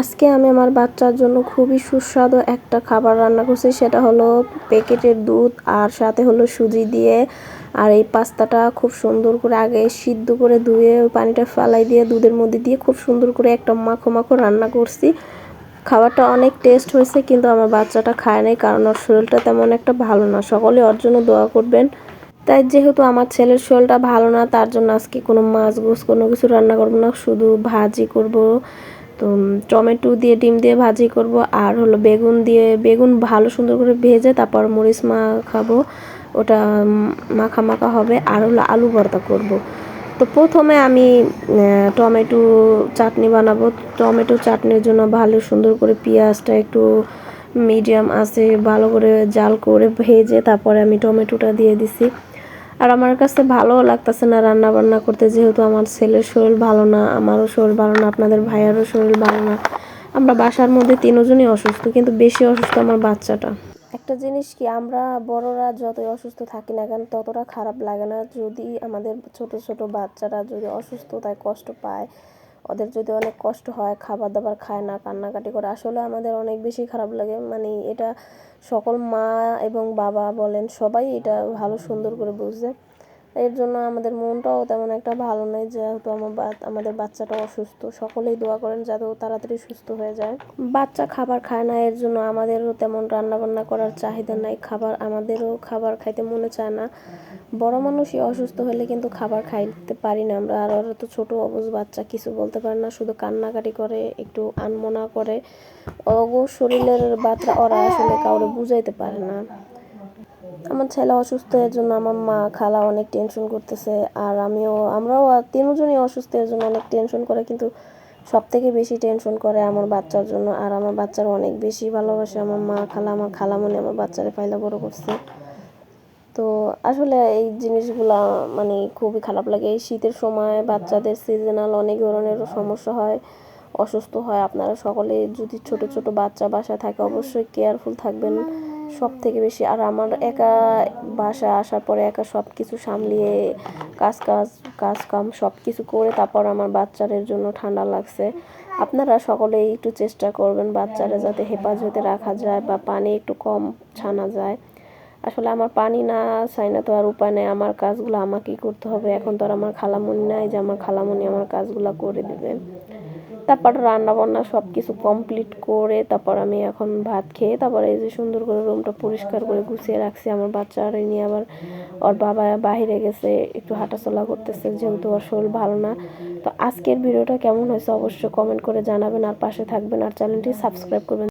আজকে আমি আমার বাচ্চার জন্য খুবই সুস্বাদু একটা খাবার রান্না করছি। সেটা হলো প্যাকেটের দুধ আর সাথে হলো সুজি দিয়ে আর এই পাস্তাটা খুব সুন্দর করে আগে সিদ্ধ করে ধুয়ে পানিটা ফালাই দিয়ে দুধের মধ্যে দিয়ে খুব সুন্দর করে একটা মাখো মাখো রান্না করছি। খাবারটা অনেক টেস্ট হয়েছে কিন্তু আমার বাচ্চাটা খায় নাই কারণ ওর শরীরটা তেমন একটা ভালো না। সকলে ওর জন্য দোয়া করবেন। তাই যেহেতু আমার ছেলের শরীরটা ভালো না, তার জন্য আজকে কোনো মাছ গোস কোনো কিছু রান্না করব না, শুধু ভাজি করব। তো টমেটো দিয়ে, ডিম দিয়ে ভাজি করব, আর হলো বেগুন দিয়ে, বেগুন ভালো সুন্দর করে ভেজে তারপর মরিচ মা খাব ওটা মাখা মাখা হবে, আর হলো আলু ভর্তা করব। তো প্রথমে আমি টমেটো চাটনি বানাবো টমেটো চাটনির জন্য ভালো সুন্দর করে পেঁয়াজটা একটু মিডিয়াম আছে, ভালো করে জাল করে ভেজে তারপরে আমি টমেটোটা দিয়ে দিছি আর আমার কাছে ভালোও লাগতেছে না রান্না বান্না করতে, যেহেতু আমার ছেলের শরীর ভালো না, আমারও শরীর ভালো না, আপনাদের ভাইয়ারও শরীর ভালো না। আমরা বাসার মধ্যে তিনজনই অসুস্থ, কিন্তু বেশি অসুস্থ আমার বাচ্চাটা। একটা জিনিস কি, আমরা বড়রা যতই অসুস্থ থাকি না কেন, ততটা খারাপ লাগে না। যদি আমাদের ছোট ছোট বাচ্চারা যদি অসুস্থতায় কষ্ট পায় ওদের যদি অনেক কষ্ট হয় খাবার দাবার খায় না, কান্নাকাটি করে, আসলে আমাদের অনেক বেশি খারাপ লাগে। মানে এটা সকল মা এবং বাবা বলেন, সবাই এটা ভালো সুন্দর করে বুঝে এর জন্য আমাদের মনটাও তেমন একটা ভালো নেই, যেহেতু আমার আমাদের বাচ্চাটা অসুস্থ। সকলেই দোয়া করেন যাতে তাড়াতাড়ি সুস্থ হয়ে যায়। বাচ্চা খাবার খায় না, এর জন্য আমাদেরও তেমন রান্নাবান্না করার চাহিদা নাই। খাবার, আমাদেরও খাবার খাইতে মনে চায় না। বড় মানুষই অসুস্থ হলে কিন্তু খাবার খাইতে পারি না আমরা। আর ওরা তো ছোটো অবুজ বাচ্চা, কিছু বলতে পারে না। শুধু কান্নাকাটি করে, একটু আনমনা করে। অগো শরীরের বাচ্চা ওরা আসলে কাউরে বুঝাইতে পারে না। আমার ছেলে অসুস্থ, এর জন্য আমার মা খালা অনেক টেনশন করতেছে। আর আমিও, আমরাও তিনজনই অসুস্থ, এর জন্য অনেক টেনশন করে, কিন্তু সব থেকে বেশি টেনশন করে আমার বাচ্চার জন্য। আর আমার বাচ্চার অনেক বেশি ভালোবাসে আমার মা, খালা, আমার খালা মনে আমার বাচ্চারে পাইলা বড় করছে। তো আসলে এই জিনিসগুলা মানে খুবই খারাপ লাগে। এই শীতের সময় বাচ্চাদের সিজনাল অনেক ধরনের সমস্যা হয়, অসুস্থ হয়। আপনারা সকলে যদি ছোট ছোট বাচ্চা বাসায় থাকে, অবশ্যই কেয়ারফুল থাকবেন। সব থেকে বেশি। আর আমার একা বাসা আসার পরে একা সব কিছু সামলিয়ে কাজ কাজ কাজ কাম সব কিছু করে তারপর আমার বাচ্চাদের জন্য ঠান্ডা লাগছে। আপনারা সকলেই একটু চেষ্টা করবেন বাচ্চারা যাতে হেফাজতে রাখা যায় বা পানি একটু কম ছানা যায়। আসলে আমার পানি না চাই না তো আর উপায় নেই। আমার কাজগুলো আমাকেই করতে হবে। এখন তো আর আমার খালামণি নাই যে আমার খালামণি আমার কাজগুলো করে দেবে। তারপর রান্না বান্না সব কিছু কমপ্লিট করে তারপর আমি এখন ভাত খেয়ে তারপর এই যে সুন্দর করে রুমটা পরিষ্কার করে গুছিয়ে রাখছি আমার বাচ্চা আর নিয়ে আবার ওর বাবা বাহিরে গেছে, একটু হাঁটাচলা করতেছে, যেহেতু ওর শরীর ভালো না। তো আজকের ভিডিওটা কেমন হয়েছে অবশ্যই কমেন্ট করে জানাবেন আর পাশে থাকবেন আর চ্যানেলটি সাবস্ক্রাইব করবেন।